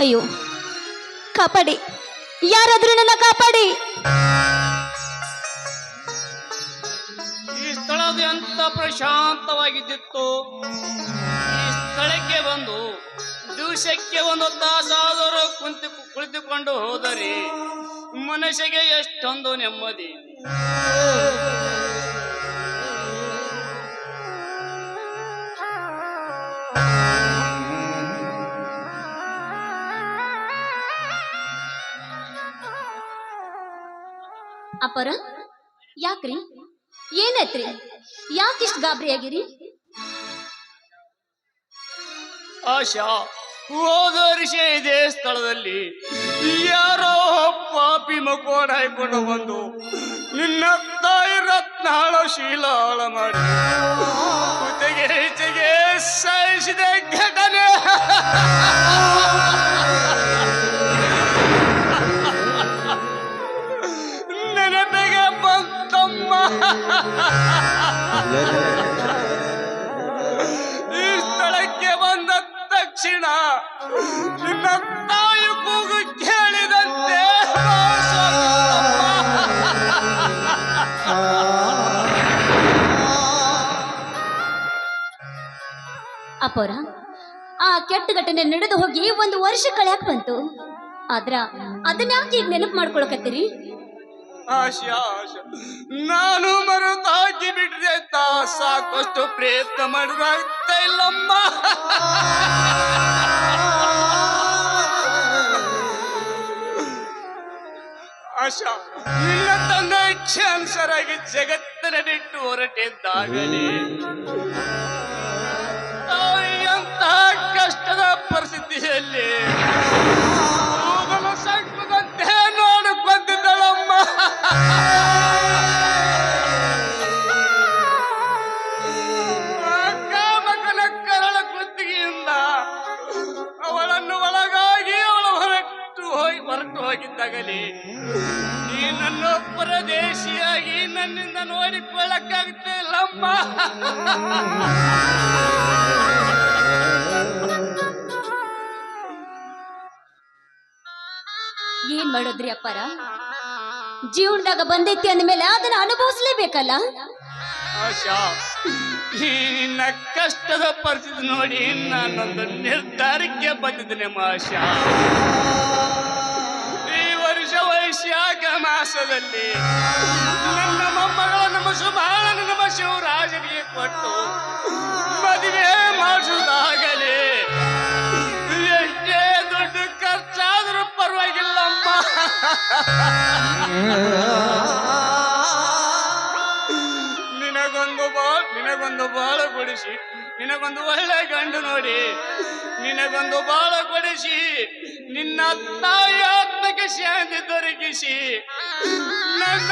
ಅಯ್ಯೋ, ಕಾಪಾಡಿ. ಯಾರಾದ್ರೂ ನನ್ನ ಕಾಪಾಡಿ. ಈ ಸ್ಥಳದ ಎಂತ ಪ್ರಶಾಂತವಾಗಿದ್ದಿತ್ತು. ಈ ಸ್ಥಳಕ್ಕೆ ಬಂದು ದಿವಸಕ್ಕೆ ಒಂದು ತಾಸಾದರೂ ಕುಂತು ಕುಳಿತುಕೊಂಡು ಹೋದರೆ ಮನಸ್ಸಿಗೆ ಎಷ್ಟೊಂದು ನೆಮ್ಮದಿ. ಅಪ್ಪರ ಯಾಕ್ರಿ? ಏನೈತ್ರಿ ಯಾಕಿಷ್ಟು ಗಾಬರಿ ಆಗಿರಿ? ಆಶಾ, ಹೋದ ವರ್ಷ ಇದೇ ಸ್ಥಳದಲ್ಲಿ ಯಾರೋ ಪಾಪಿ ಮಕೋಡ ಹಾಕೊಂಡು ಬಂದು ನಿನ್ನ ತಾಯಿ ರತ್ನಾಳ ಶೀಲ ಹಾಳ ಮಾಡಿ ಜೊತೆಗೆ ಈಚೆಗೆ ಸಾಯಿಸಿದ ಘಟನೆ. ನಿನ್ನ ತಾಯಿ ಕೂಗು ಕೇಳಿದಂತೆ ಆ ಕೆಟ್ಟ ಘಟನೆ ನಡೆದು ಹೋಗಿ ಒಂದು ವರ್ಷ ಕಳ್ಯಾಕ್ ಬಂತು. ಆದ್ರ ಅದನ್ನ ಯಾಕೆ ಈಗ ನೆನಪು ಮಾಡ್ಕೊಳಕತ್ತೀರಿ? ನಾನು ಮರೆತಾಗಿ ಬಿಟ್ರೆ ತಾ ಸಾಕಷ್ಟು ಪ್ರಯತ್ನ ಮಾಡಿದಾಗ್ತಾ ಇಲ್ಲಮ್ಮ. ಆಶಾ. ನಿನ್ನ ತಂದೆ ಇಚ್ಛೆ ಅನುಸಾರಾಗಿ ಜಗತ್ತಿನ ಬಿಟ್ಟು ಹೊರಟಿದ್ದಾಗಲೇ ಹೊರಟು ಹೋಗಿದ್ದಾಗಲಿ ನೀ ನನ್ನ ಪರದೇಶಿಯಾಗಿ ನನ್ನಿಂದ ನೋಡಿಕೊಳ್ಳಕ್ಕಾಗ್ತಿಲ್ಲಮ್ಮ ಏನ್ ಮಾಡೋದ್ರಿ ಅಪ್ಪರ? ಜೀವನದಾಗ ಬಂದೈತಿ ಅಂದ್ಮೇಲೆ ಅದನ್ನ ಅನುಭವಿಸ್ಲೇಬೇಕಲ್ಲ? ನಿನ್ನ ಕಷ್ಟದ ಪರಿಸ್ಥಿತಿ ನೋಡಿ ನಾನೊಂದು ನಿರ್ಧಾರಕ್ಕೆ ಬಂದಿದ್ದೇನೆ ಮಾಷಾ ವೈಶಾಖ ಮಾಸದಲ್ಲಿ ನನ್ನ ಮೊಮ್ಮಗಳ ನಮ್ಮ ಶುಭಾಳ ನಮ್ಮ ಶಿವರಾಜನಿಗೆ ಕೊಟ್ಟು ಮದುವೆ ಮಾಡಿಸುವುದಾಗಲೇ. ಎಷ್ಟೇ ದೊಡ್ಡ ಖರ್ಚಾದರೂ ಪರವಾಗಿಲ್ಲಮ್ಮ ನಿನಗೊಂದು ಬಾ, ನಿನಗೊಂದು ಬಾಳ ಕೊಡಿಸಿ, ನಿನಗೊಂದು ಒಳ್ಳೆ ಗಂಡು ನೋಡಿ. ನಿನಗೊಂದು ಬಾಳ ಕೊಡಿಸಿ, ನಿನ್ನ ತಾಯಿ ಆತ್ಮಕ್ಕೆ ಶಾಂತಿ ದೊರಕಿಸಿ. ನನ್ನ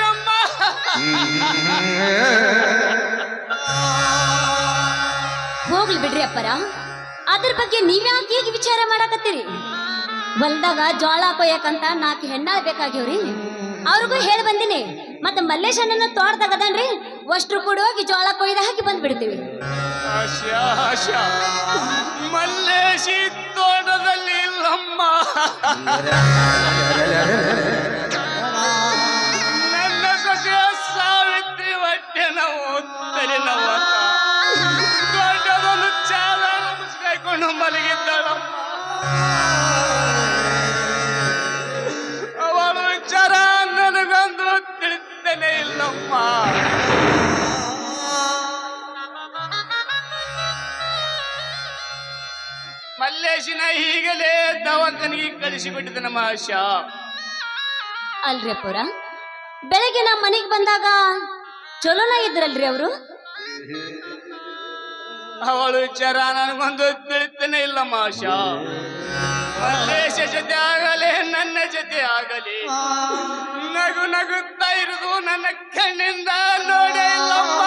ನಮ್ಮ. ಹೋಗ್ಲಿ ಬಿಡ್ರಿ ಅಪ್ಪರ. ಅದ್ರ ಬಗ್ಗೆ ನೀವ್ಯಾಕೆ ಈಗ ವಿಚಾರ ಮಾಡಕತ್ತೀರಿ? ಹೊಲ್ದಾಗ ಜೋಳ ಕೊಯ್ಯಕಂತ ನಾಲ್ಕು ಹೆಣ್ಣಾಳ ಬೇಕಾಗ್ಯವ್ರಿ. ಅವ್ರಿಗೂ ಹೇಳಿ ಬಂದಿನಿ ಮತ್ತೆ ಮಲ್ಲೇಶಣ್ಣನ ತೋಟದಾಗದನ್ರಿ ಅಷ್ಟ್ರು ಕೂಡ ಹೋಗಿ ಜೋಳ ಕೊಯ್ದ ಹಾಕಿ ಬಂದ್ಬಿಡ್ತೀವಿ. ಮಲ್ಲೇಶಿ ಇಲ್ಲಮ್ಮ ನನ್ನ ಸೊಸೆ ಸಾವಿತ್ರಿ ಹೊಟ್ಟೆ ನಾವು ತಲೆ ನಾವು ದೊಡ್ಡದೊಂದು ಚಾಲ ಮುಸ್ಕಾಯ್ಕೊಂಡು ಮಲಗಿದ್ದಾಳಮ್ಮ ದವಾಖಾನಿಗೆ ಕಳಿಸಿಬಿಟ್ಟಿದೆ ನಮ್ಮ ಆಶಾ. ಅಲ್ರಿ ಅಪ್ಪರ? ಬೆಳಗ್ಗೆ ನಮ್ಮ ಮನೆಗೆ ಬಂದಾಗ ಚಲೋನ ಇದ್ರಲ್ರಿ ಅವರು? ಅವಳು ವಿಚಾರ ನನಗೊಂದು ತಿಳಿತನೆ ಇಲ್ಲ ಮಾಶಾ ಮಲ್ಲೇಶ ಜೊತೆ ಆಗಲಿ ನನ್ನ ಜೊತೆ ಆಗಲಿ. ನಗು ನಗುತ್ತಾ ಇರುದು ನನ್ನ ಕಣ್ಣಿಂದ ನೋಡೇ ಇಲ್ಲಮ್ಮ.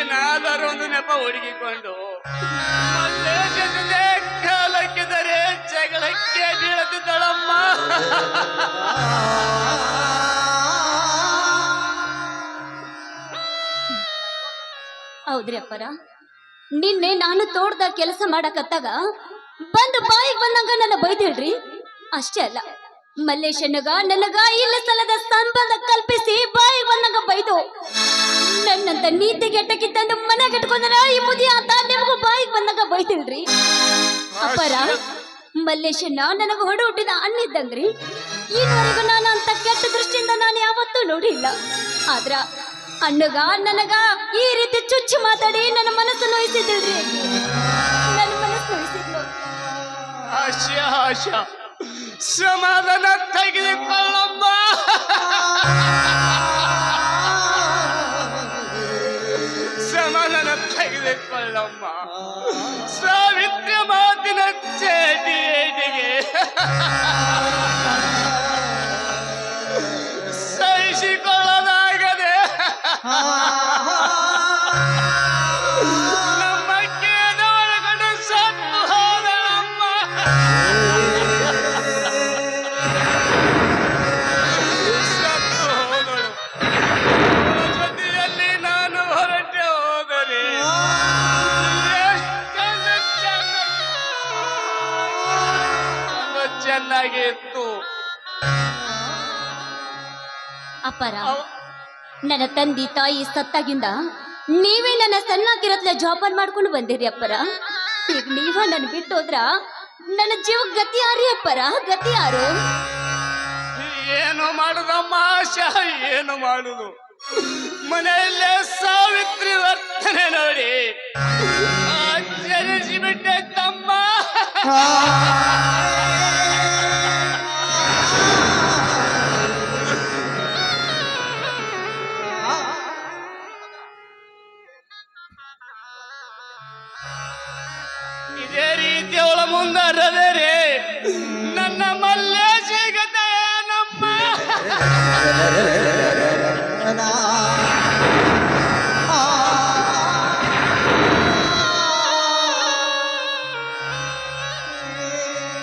ಏನಾದರೂ ಒಂದು ನೆಪ ಹುಡುಗಿಕೊಂಡು ಕಾಲಕ್ಕಿದರೆ ಜಗಳಕ್ಕೆ ಬೀಳುತ್ತಿದ್ದಳಮ್ಮ. ಹೌದ್ರಿ ಅಪ್ಪರ, ನಿನ್ನೆ ನಾನು ತೋಟದ ಕೆಲಸ ಮಾಡಕತ್ತಾಗ ಬಂದು ಬಾಯಿಗೆ ಬಂದಂಗ ನನ್ನ ಬೈದಿಳ್ರಿ ಅಷ್ಟೇ ಅಲ್ಲ, ಮಲ್ಲೇಶನಗ, ನನಗ ಇಲ್ಲ ಸಲದ ಸಂಬಂಧ ಕಲ್ಪಿಸಿ ಬಾಯಿಗೆ ಬಂದಂಗ ಬೈದು ನನ್ನಂತ ನೀತಿ ಗೆಟ್ಟಕ್ಕಿತ್ತಂದು ಮನೆ ಕಟ್ಕೊಂಡನ ಈ ಮುದಿ ಆತ ನಿಮಗೂ ಬಾಯಿಗೆ ಬಂದಾಗ ಬೈತಿಲ್ರಿ? ಅಪ್ಪರ ಮಲ್ಲೇಶನ್ನ ನನಗ ಹೊಡೆ ಹುಟ್ಟಿದ ಅಣ್ಣಿದ್ದಂಗ್ರಿ. ಈವರೆಗೂ ನಾನು ಅಂತ ಕೆಟ್ಟ ದೃಷ್ಟಿಯಿಂದ ನಾನು ಯಾವತ್ತೂ ನೋಡಿಲ್ಲ. ಆದ್ರ ಅಣ್ಣಗ ನನಗ ಈ ರೀತಿ ಚುಚ್ಚಿ ಮಾತಾಡಿ ನನ್ನ ಮನಸ್ಸು ನೋಯಿಸಿದ್ರಿ ನನ್ನ ಮನಸ್ಸು ನೋಯಿಸಿದ್ಲು. ಆಶಾ ಆಶಾ ಸಮಾಧಾನ ತೆಗೆದುಕೊಳ್ಳಮ್ಮ ತೆಗೆದುಕೊಳ್ಳಮ್ಮ ಸಾವಿತ್ರ ಮಾತಿನ ಚೇಟಿಗೆ ನನ್ನ ತಂದೆ ತಾಯಿ ಸತ್ತಾಗಿಂದ ನೀವೇ ನನ್ನ ಸಣ್ಣಾಗಿರತ್ಲೆ ಜೋಪಾನ ಮಾಡ್ಕೊಂಡು ಬಂದಿರಿ ಅಪ್ಪರ. ಈಗ ನೀವ ನನ್ನ ಬಿಟ್ಟು ಹೋದ್ರ ನನ್ನ ಜೀವ ಗತಿ ಯಾರಿ ಅಪ್ಪರ? ಗತಿ ಯಾರು? ಏನು ಮಾಡುದಮ್ಮ ಆಶಾ? ಏನು ಮಾಡುದು? ಮನೆಯಲ್ಲೇ ಸಾವಿತ್ರಿ ವರ್ತನೆ ನೋಡಿ. ಆಚರಿಸಿ ಬಿಟ್ಟೆ ತಮ್ಮ.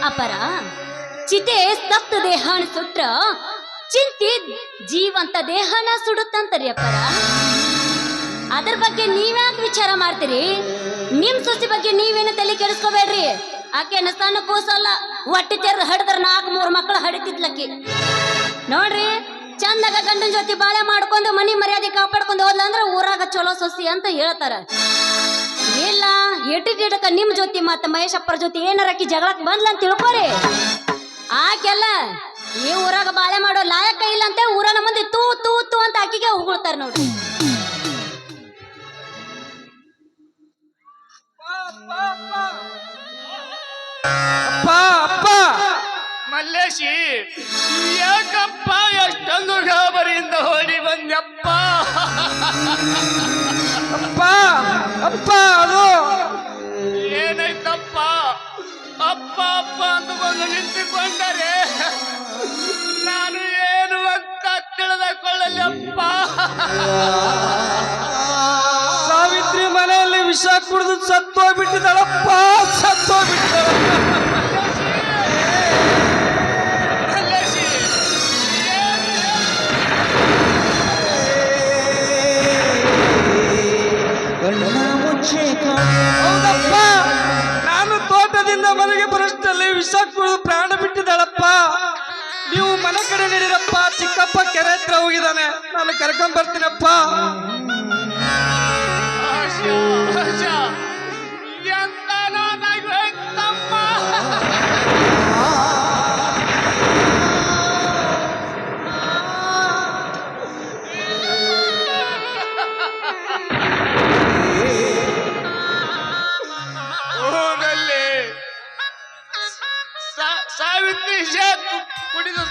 ಅಪರ, ಚಿತೆ ಸತ್ತ ದೇಹನ ಸುಟ್ರ ಚಿಂತಿ ಜೀವಂತ ದೇಹನ ಸುಡುತ್ತಂತರಿ ಅಪ್ಪರ ಅದ್ರ ಬಗ್ಗೆ ನೀವ್ಯಾಕೆ ವಿಚಾರ ಮಾಡ್ತೀರಿ? ನಿಮ್ ಸೊಸಿ ಬಗ್ಗೆ ನೀವೇನು ತಲೆ ಕೆಡಿಸ್ಕೋಬೇಡ್ರಿ? ಆಕೆ ಸಣ್ಣ ಕೂಸಲ್ಲ ಹೊಟ್ಟೆ ತೆರೆದು ಹಡಿದ್ರ ನಾಲ್ಕು, ಮೂರು ಮಕ್ಕಳು ಹಡಿತಿದ್ಲಕ್ಕಿ. ನೋಡ್ರಿ ಚಂದಾಗ ಗಂಡನ ಜೊತೆ ಬಾಳೆ ಮಾಡ್ಕೊಂಡು ಮನಿ ಮರ್ಯಾದೆ ಕಾಪಾಡ್ಕೊಂಡು ಹೋದ್ಲ ಅಂದ್ರೆ ಊರಾಗ ಚಲೋ ಸೊಸಿ ಅಂತ ಹೇಳ್ತಾರ. ಇಲ್ಲ ಎಟ್ಟಿಡಕ ನಿಮ್ ಜೊತೆ ಮತ್ತ ಮಹೇಶಪ್ಪರ ಜೊತೆ ಏನಾರಕಿ ಜಗಳಕ್ ಬಂದ್ಲ ಅಂತ ತಿಳ್ಕೊರಿ. ಆಕೆಲ್ಲ, ಈ ಊರಾಗ ಬಾಳೆ ಮಾಡೋ ಲಾಯಕ ಇಲ್ಲ ಅಂತ ಊರನ ಮುಂದೆ ತೂ ತೂ ತೂ ಅಂತ ಆಕಿಗೆ ಉಗುಳ್ತಾರ ನೋಡ್ರಿ. ಮಲ್ಲೇಶಿ ಯಾಕಪ್ಪ ಎಷ್ಟೊಂದು ಗಾಬರಿಯಿಂದ ಹೋಗಿ ಬಂದ್ಯಪ್ಪ? ಅಪ್ಪ ಅಪ್ಪ ಅದು. ಏನಾಯ್ತಪ್ಪ? ಅಪ್ಪ ಅಪ್ಪ ಅಂದುಕೊಂಡು ನಿಂತುಕೊಂಡರೆ ನಾನು ಏನು ಅಂತ ತಿಳಿದುಕೊಳ್ಳಲಪ್ಪ ಸಾವಿತ್ರಿ ಮನೆಯಲ್ಲಿ ವಿಷ ಕುಡಿದು ಸತ್ತೋಗ್ಬಿಟ್ಟಿದ್ದಾಳಪ್ಪ ಸತ್ತೋಗ್ಬಿಟ್ಟಿದ್ದಾಳ ಕರ್ಕೊಂಡ್ ಬರ್ತೀನಪ್ಪ. ಸಾವಿತ್ರಿ ಕುಡಿದು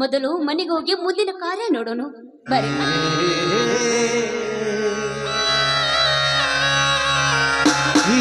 ಮೊದಲು ಮನೆಗೆ ಹೋಗಿ ಮುಂದಿನ ಕಾರ್ಯ ನೋಡೋಣ ಬರೀ. ಈ